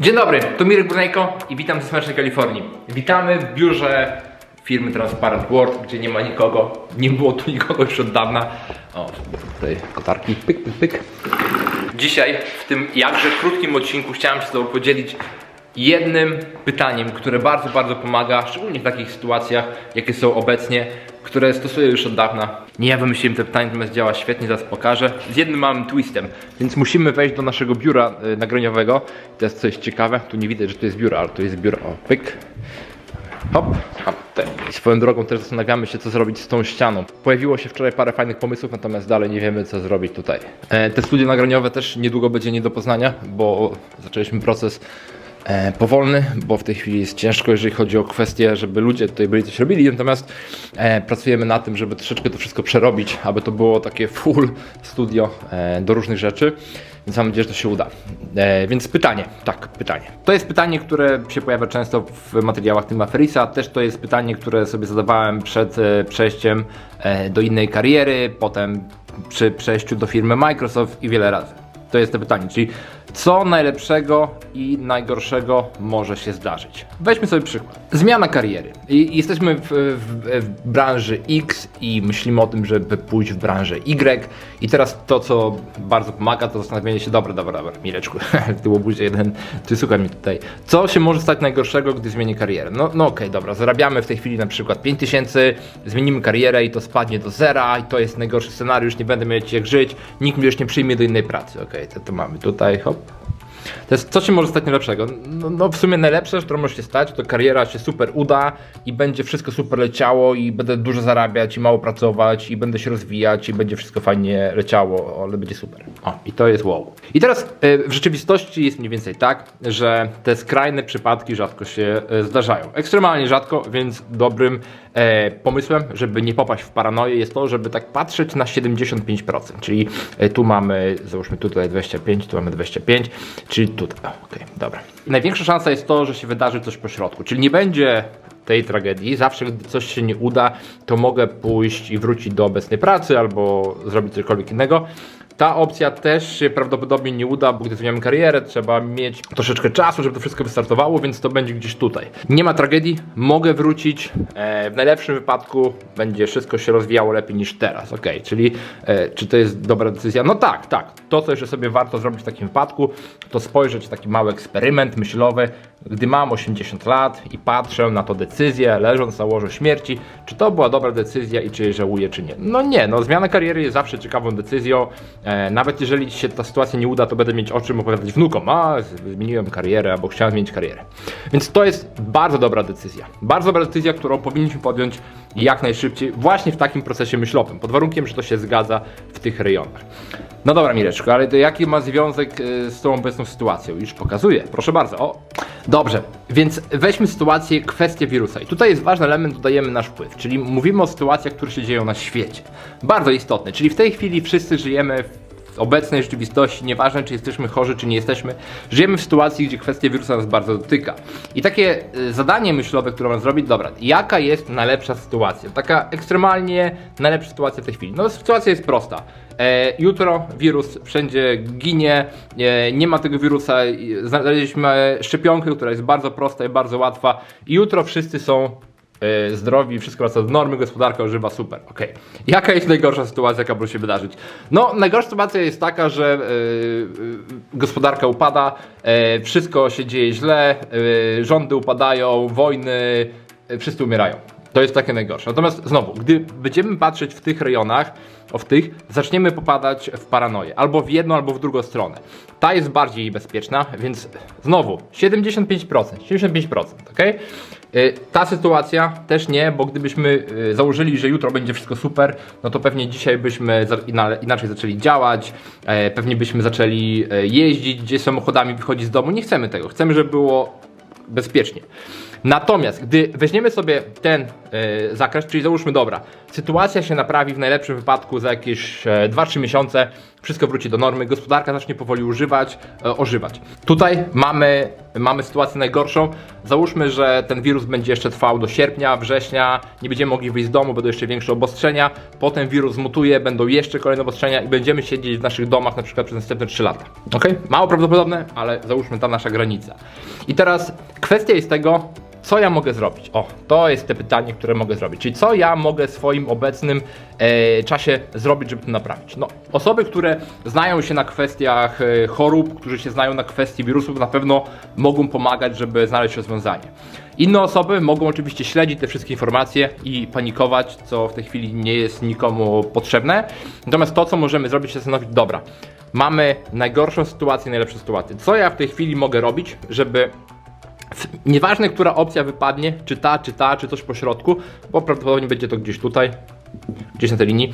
Dzień dobry, to Mirek Brunejko i witam ze Słonecznej Kalifornii. Witamy w biurze firmy Transparent World, gdzie nie ma nikogo. Nie było tu nikogo już od dawna. O, tutaj kotarki, pyk, pyk, pyk. Dzisiaj w tym jakże krótkim odcinku chciałem się z Tobą podzielić jednym pytaniem, które bardzo, bardzo pomaga, szczególnie w takich sytuacjach, jakie są obecnie, które stosuję już od dawna. Nie ja wymyśliłem te pytanie, natomiast działa świetnie, zaraz pokażę. Z jednym małym twistem, więc musimy wejść do naszego biura y, nagraniowego. To jest coś ciekawe, tu nie widać, że to jest biuro, ale to jest biuro, o, pyk. Hop, hop. I swoją drogą też zastanawiamy się, co zrobić z tą ścianą. Pojawiło się wczoraj parę fajnych pomysłów, natomiast dalej nie wiemy, co zrobić tutaj. E, te studio nagraniowe też niedługo będzie nie do poznania, bo zaczęliśmy proces powolny, bo w tej chwili jest ciężko, jeżeli chodzi o kwestię, żeby ludzie tutaj byli coś robili, natomiast e, pracujemy na tym, żeby troszeczkę to wszystko przerobić, aby to było takie full studio e, do różnych rzeczy. Więc mam nadzieję, że to się uda. E, więc pytanie, tak, pytanie. To jest pytanie, które się pojawia często w materiałach Tima Ferisa. Też to jest pytanie, które sobie zadawałem przed e, przejściem e, do innej kariery, potem przy przejściu do firmy Microsoft i wiele razy. To jest to pytanie, czyli co najlepszego i najgorszego może się zdarzyć. Weźmy sobie przykład. Zmiana kariery. I jesteśmy w, w, w branży X i myślimy o tym, żeby pójść w branżę Y. I teraz to, co bardzo pomaga, to zastanowienie się, dobra, dobra, dobra, Mireczku, ty łobuzie jeden, ty słuchaj mnie tutaj. Co się może stać najgorszego, gdy zmienię karierę? No, no okej, dobra, zarabiamy w tej chwili na przykład 5000, zmienimy karierę i to spadnie do zera i to jest najgorszy scenariusz, nie będę mieć jak żyć, nikt mnie już nie przyjmie do innej pracy. Okej, to, to mamy tutaj, hop, to jest, co się może stać najlepszego? No, no w sumie najlepsze, które może się stać, to kariera się super uda i będzie wszystko super leciało i będę dużo zarabiać i mało pracować i będę się rozwijać i będzie wszystko fajnie leciało, ale będzie super. O, i to jest wow. I teraz y, w rzeczywistości jest mniej więcej tak, że te skrajne przypadki rzadko się y, zdarzają. Ekstremalnie rzadko, więc dobrym e, pomysłem, żeby nie popaść w paranoję jest to, żeby tak patrzeć na 75%, czyli e, tu mamy, załóżmy tutaj 25, tu mamy 25, czyli tutaj, okej, dobra. Największa szansa jest to, że się wydarzy coś po środku, czyli nie będzie tej tragedii. Zawsze, gdy coś się nie uda, to mogę pójść i wrócić do obecnej pracy albo zrobić cokolwiek innego. Ta opcja też się prawdopodobnie nie uda, bo gdy zmieniamy karierę, trzeba mieć troszeczkę czasu, żeby to wszystko wystartowało, więc to będzie gdzieś tutaj. Nie ma tragedii, mogę wrócić. E, w najlepszym wypadku będzie wszystko się rozwijało lepiej niż teraz. Ok, czyli e, czy to jest dobra decyzja? No tak, tak. To, co jeszcze sobie warto zrobić w takim wypadku, to spojrzeć w taki mały eksperyment myślowy, gdy mam 80 lat i patrzę na to decyzję, leżąc na łożu śmierci, czy to była dobra decyzja i czy jej żałuję, czy nie. No nie, no zmiana kariery jest zawsze ciekawą decyzją. E, nawet jeżeli się ta sytuacja nie uda, to będę mieć o czym opowiadać wnukom. A, zmieniłem karierę, albo chciałem zmienić karierę. Więc to jest bardzo dobra decyzja. Bardzo dobra decyzja, którą powinniśmy podjąć jak najszybciej, właśnie w takim procesie myślowym, pod warunkiem, że to się zgadza w tych rejonach. No dobra, Mireczko, ale to jaki ma związek y, z tą obecną sytuacją? Już pokazuję, proszę bardzo. O, dobrze, więc weźmy sytuację, kwestię wirusa. I tutaj jest ważny element, dodajemy nasz wpływ, czyli mówimy o sytuacjach, które się dzieją na świecie. Bardzo istotne, czyli w tej chwili wszyscy żyjemy w obecnej rzeczywistości, nieważne czy jesteśmy chorzy, czy nie jesteśmy, żyjemy w sytuacji, gdzie kwestia wirusa nas bardzo dotyka. I takie y, zadanie myślowe, które mam zrobić, dobra, jaka jest najlepsza sytuacja? Taka ekstremalnie najlepsza sytuacja w tej chwili. No sytuacja jest prosta. E, jutro wirus wszędzie ginie, e, nie ma tego wirusa, znaleźliśmy szczepionkę, która jest bardzo prosta i bardzo łatwa i jutro wszyscy są e, zdrowi, wszystko wraca do normy, gospodarka ożywa, super, okej. Jaka jest najgorsza sytuacja, jaka może się wydarzyć? No, najgorsza sytuacja jest taka, że e, gospodarka upada, e, wszystko się dzieje źle, e, rządy upadają, wojny, e, wszyscy umierają. To jest takie najgorsze. Natomiast znowu, gdy będziemy patrzeć w tych rejonach, w tych, zaczniemy popadać w paranoję. Albo w jedną, albo w drugą stronę. Ta jest bardziej bezpieczna, więc znowu 75%, 75%, ok? Y, Ta sytuacja też nie, bo gdybyśmy y, założyli, że jutro będzie wszystko super, no to pewnie dzisiaj byśmy inaczej zaczęli działać, e, pewnie byśmy zaczęli e, jeździć gdzieś samochodami, wychodzić z domu. Nie chcemy tego. Chcemy, żeby było bezpiecznie. Natomiast gdy weźmiemy sobie ten e, zakres, czyli załóżmy, dobra, sytuacja się naprawi w najlepszym wypadku za jakieś e, 2-3 miesiące, wszystko wróci do normy, gospodarka zacznie powoli używać, e, ożywać. Tutaj mamy, mamy sytuację najgorszą. Załóżmy, że ten wirus będzie jeszcze trwał do sierpnia, września, nie będziemy mogli wyjść z domu, będą jeszcze większe obostrzenia, potem wirus mutuje, będą jeszcze kolejne obostrzenia i będziemy siedzieć w naszych domach na przykład przez następne 3 lata. Ok? Mało prawdopodobne, ale załóżmy ta nasza granica. I teraz kwestia jest tego, co ja mogę zrobić? O, to jest te pytanie, które mogę zrobić. Czyli co ja mogę w swoim obecnym e, czasie zrobić, żeby to naprawić? No, osoby, które znają się na kwestiach e, chorób, którzy się znają na kwestii wirusów, na pewno mogą pomagać, żeby znaleźć rozwiązanie. Inne osoby mogą oczywiście śledzić te wszystkie informacje i panikować, co w tej chwili nie jest nikomu potrzebne. Natomiast to, co możemy zrobić, to zastanowić, dobra, mamy najgorszą sytuację, najlepszą sytuację. Co ja w tej chwili mogę robić, żeby Nieważne, która opcja wypadnie, czy ta, czy ta, czy coś po środku, bo prawdopodobnie będzie to gdzieś tutaj, gdzieś na tej linii.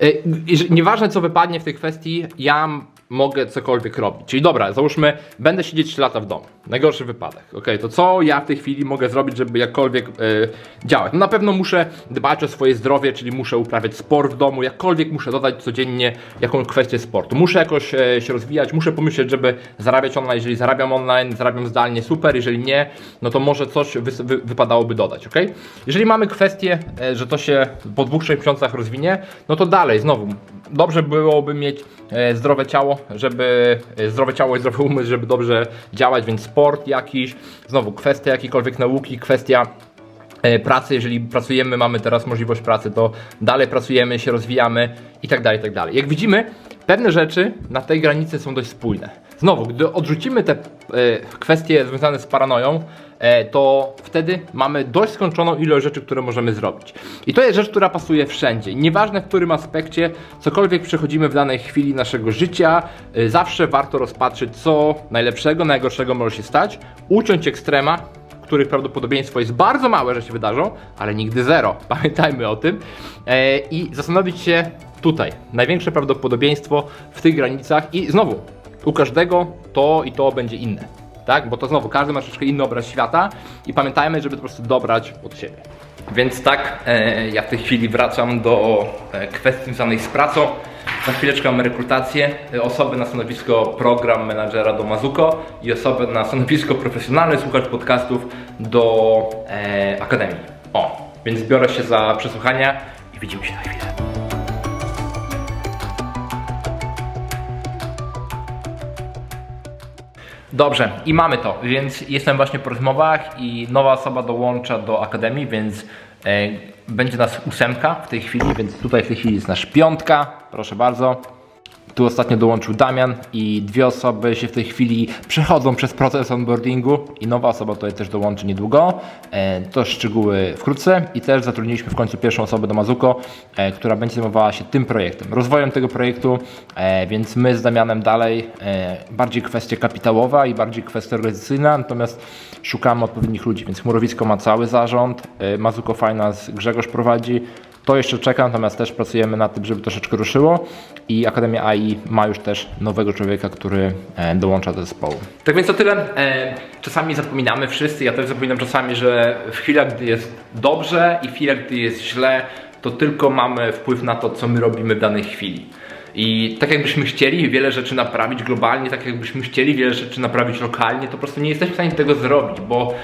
Yy, Nieważne, co wypadnie w tej kwestii, ja mogę cokolwiek robić. Czyli dobra, załóżmy, będę siedzieć 3 lata w domu. Najgorszy wypadek. Ok, to co ja w tej chwili mogę zrobić, żeby jakkolwiek yy, działać? No na pewno muszę dbać o swoje zdrowie, czyli muszę uprawiać sport w domu, jakkolwiek muszę dodać codziennie jakąś kwestię sportu. Muszę jakoś e, się rozwijać, muszę pomyśleć, żeby zarabiać online. Jeżeli zarabiam online, zarabiam zdalnie, super. Jeżeli nie, no to może coś wy, wy, wypadałoby dodać, ok? Jeżeli mamy kwestię, e, że to się po dwóch, trzech miesiącach rozwinie, no to dalej, znowu, dobrze byłoby mieć zdrowe ciało, żeby zdrowe ciało i zdrowy umysł, żeby dobrze działać, więc sport jakiś, znowu kwestia jakiejkolwiek nauki, kwestia e, pracy, jeżeli pracujemy, mamy teraz możliwość pracy, to dalej pracujemy, się rozwijamy i tak dalej, tak dalej. Jak widzimy, pewne rzeczy na tej granicy są dość spójne. Znowu, gdy odrzucimy te e, kwestie związane z paranoją, e, to wtedy mamy dość skończoną ilość rzeczy, które możemy zrobić. I to jest rzecz, która pasuje wszędzie. Nieważne w którym aspekcie, cokolwiek przechodzimy w danej chwili naszego życia, e, zawsze warto rozpatrzyć, co najlepszego, najgorszego może się stać, uciąć ekstrema, których prawdopodobieństwo jest bardzo małe, że się wydarzą, ale nigdy zero. Pamiętajmy o tym. I zastanowić się tutaj. Największe prawdopodobieństwo w tych granicach i znowu, u każdego to i to będzie inne. Tak? Bo to znowu, każdy ma troszeczkę inny obraz świata i pamiętajmy, żeby to po prostu dobrać od siebie. Więc tak, e, ja w tej chwili wracam do e, kwestii związanych z pracą. Za chwileczkę mamy rekrutację. E, Osoby na stanowisko program menadżera do Mazuko i osoby na stanowisko profesjonalny słuchacz podcastów do e, Akademii. O, więc biorę się za przesłuchania i widzimy się na chwilę. Dobrze, i mamy to, więc jestem właśnie po rozmowach i nowa osoba dołącza do Akademii, więc e, będzie nas ósemka w tej chwili, więc tutaj w tej chwili jest nasz piątka, proszę bardzo. Tu ostatnio dołączył Damian i dwie osoby się w tej chwili przechodzą przez proces onboardingu i nowa osoba tutaj też dołączy niedługo. E, to szczegóły wkrótce i też zatrudniliśmy w końcu pierwszą osobę do Mazuko, e, która będzie zajmowała się tym projektem, rozwojem tego projektu, e, więc my z Damianem dalej bardziej kwestia kapitałowa i bardziej kwestia organizacyjna, natomiast szukamy odpowiednich ludzi, więc Chmurowisko ma cały zarząd, Mazuko Finance Grzegorz prowadzi, to jeszcze czeka, natomiast też pracujemy nad tym, żeby troszeczkę ruszyło i Akademia AI ma już też nowego człowieka, który e, dołącza do zespołu. Tak więc to tyle. E, Czasami zapominamy wszyscy, ja też zapominam czasami, że w chwilach, gdy jest dobrze i w chwilach, gdy jest źle, to tylko mamy wpływ na to, co my robimy w danej chwili. I tak jakbyśmy chcieli wiele rzeczy naprawić globalnie, tak jakbyśmy chcieli wiele rzeczy naprawić lokalnie, to po prostu nie jesteśmy w stanie tego zrobić, bo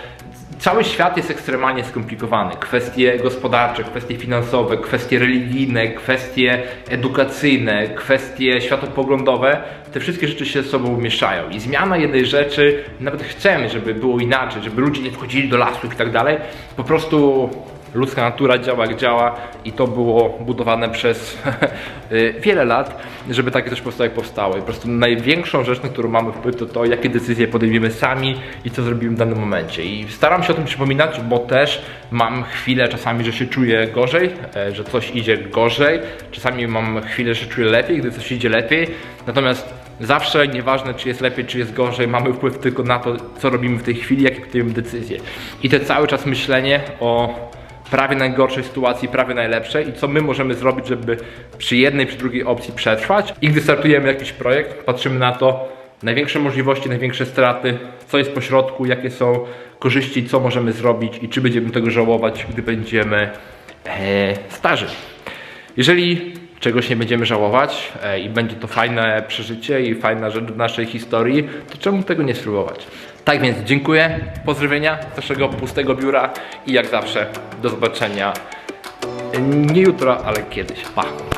Cały świat jest ekstremalnie skomplikowany. Kwestie gospodarcze, kwestie finansowe, kwestie religijne, kwestie edukacyjne, kwestie światopoglądowe, te wszystkie rzeczy się ze sobą mieszają. I zmiana jednej rzeczy, nawet chcemy, żeby było inaczej, żeby ludzie nie wchodzili do lasu i tak dalej, po prostu ludzka natura działa jak działa i to było budowane przez y, wiele lat, żeby takie coś powstało jak powstało. I po prostu największą rzecz, na którą mamy wpływ, to to, jakie decyzje podejmiemy sami i co zrobimy w danym momencie. I staram się o tym przypominać, bo też mam chwilę czasami, że się czuję gorzej, e, że coś idzie gorzej. Czasami mam chwilę, że czuję lepiej, gdy coś idzie lepiej. Natomiast zawsze, nieważne czy jest lepiej, czy jest gorzej, mamy wpływ tylko na to, co robimy w tej chwili, jakie podejmujemy decyzje. I to cały czas myślenie o prawie najgorszej sytuacji, prawie najlepszej i co my możemy zrobić, żeby przy jednej, przy drugiej opcji przetrwać. I gdy startujemy jakiś projekt, patrzymy na to, największe możliwości, największe straty, co jest po środku, jakie są korzyści, co możemy zrobić i czy będziemy tego żałować, gdy będziemy e, starzy. Jeżeli czegoś nie będziemy żałować e, i będzie to fajne przeżycie i fajna rzecz w naszej historii, to czemu tego nie spróbować? Tak więc dziękuję, pozdrowienia z naszego pustego biura i jak zawsze do zobaczenia nie jutro, ale kiedyś. Pa!